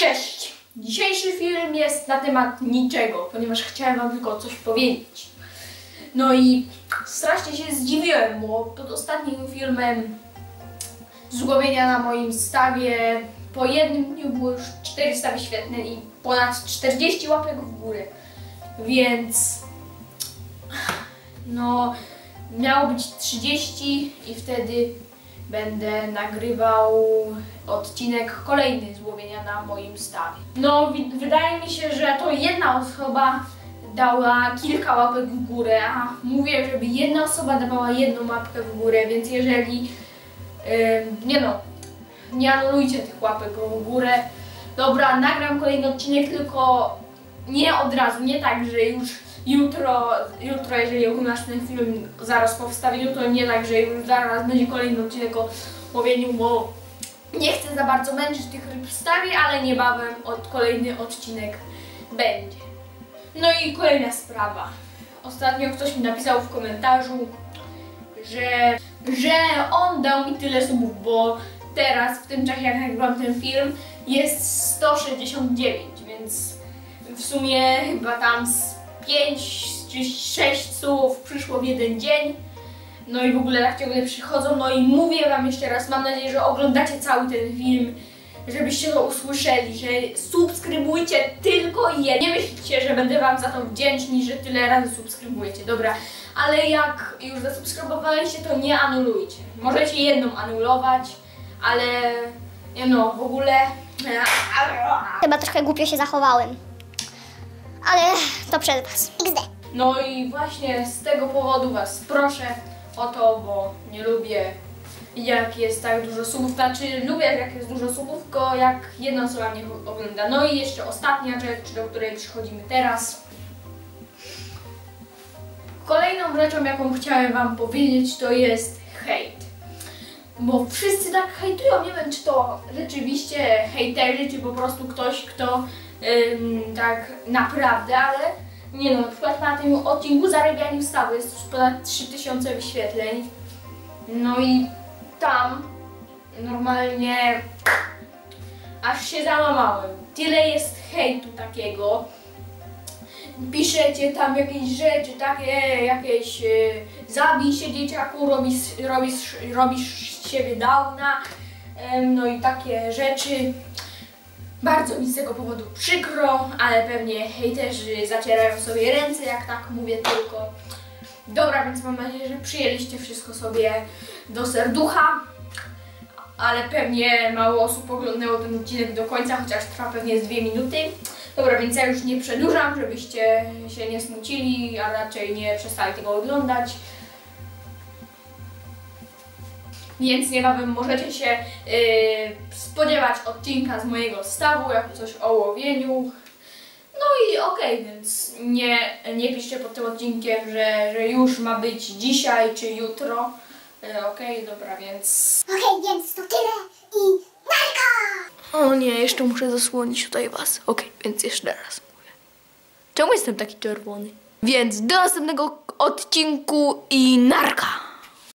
Cześć! Dzisiejszy film jest na temat niczego, ponieważ chciałem wam tylko coś powiedzieć. No i strasznie się zdziwiłem, bo pod ostatnim filmem zgłowienia na moim stawie po jednym dniu było już 400 wyświetleń i ponad 40 łapek w górę. Więc no miało być 30 i wtedy będę nagrywał odcinek kolejny złowienia na moim stawie. No wydaje mi się, że to jedna osoba dała kilka łapek w górę, a mówię, żeby jedna osoba dawała jedną łapkę w górę, więc jeżeli Ym, nie no, nie anulujcie tych łapek w górę. Dobra, nagram kolejny odcinek, tylko nie od razu, nie tak, że już jutro, jutro jeżeli oglądasz ten film zaraz po to nie tak, że już zaraz będzie kolejny odcinek o łowieniu, bo nie chcę za bardzo męczyć tych ryb w stawie, ale niebawem od, kolejny odcinek będzie. No i kolejna sprawa. Ostatnio ktoś mi napisał w komentarzu, że, że on dał mi tyle subów, bo teraz, w tym czasie jak nagrywam ten film, jest 169, więc w sumie chyba tam z 5 czy 6 słów przyszło w jeden dzień. No i w ogóle tak ciągle przychodzą. No i mówię Wam jeszcze raz, mam nadzieję, że oglądacie cały ten film, żebyście to usłyszeli, że subskrybujcie tylko je. Nie myślcie, że będę Wam za to wdzięczni, że tyle razy subskrybujecie, dobra. Ale jak już zasubskrybowaliście, to nie anulujcie. Możecie jedną anulować, ale no, w ogóle... Chyba trochę głupio się zachowałem. Ale to przed was. XD. No i właśnie z tego powodu Was proszę o to, bo nie lubię jak jest tak dużo subów, znaczy lubię jak jest dużo subów, tylko jak jedna osoba mnie ogląda. No i jeszcze ostatnia rzecz, do której przychodzimy teraz. Kolejną rzeczą, jaką chciałem Wam powiedzieć, to jest hejt. Bo wszyscy tak hejtują, nie wiem czy to rzeczywiście hejterzy, czy po prostu ktoś, kto tak naprawdę, ale nie no, na przykład na tym odcinku zarabianiu stawu jest już ponad 3000 wyświetleń. No i tam normalnie aż się załamałem. Tyle jest hejtu takiego. Piszecie tam jakieś rzeczy, takie jakieś e, zabij się dzieciaku, robisz, robisz, robisz siebie downa, em, no i takie rzeczy. Bardzo mi z tego powodu przykro, ale pewnie hejterzy zacierają sobie ręce, jak tak mówię tylko. Dobra, więc mam nadzieję, że przyjęliście wszystko sobie do serducha, ale pewnie mało osób oglądało ten odcinek do końca, chociaż trwa pewnie z dwie minuty. Dobra, więc ja już nie przedłużam, żebyście się nie smucili, a raczej nie przestali tego oglądać. Więc niebawem możecie się yy, spodziewać odcinka z mojego stawu, jak coś o łowieniu. No i okej, więc nie, nie piszcie pod tym odcinkiem, że, że już ma być dzisiaj czy jutro. Yy, okej, dobra, więc... Okej, więc to tyle i narka! O nie, jeszcze muszę zasłonić tutaj was. Okej, więc jeszcze raz mówię. Czemu jestem taki czerwony? Więc do następnego odcinku i narka!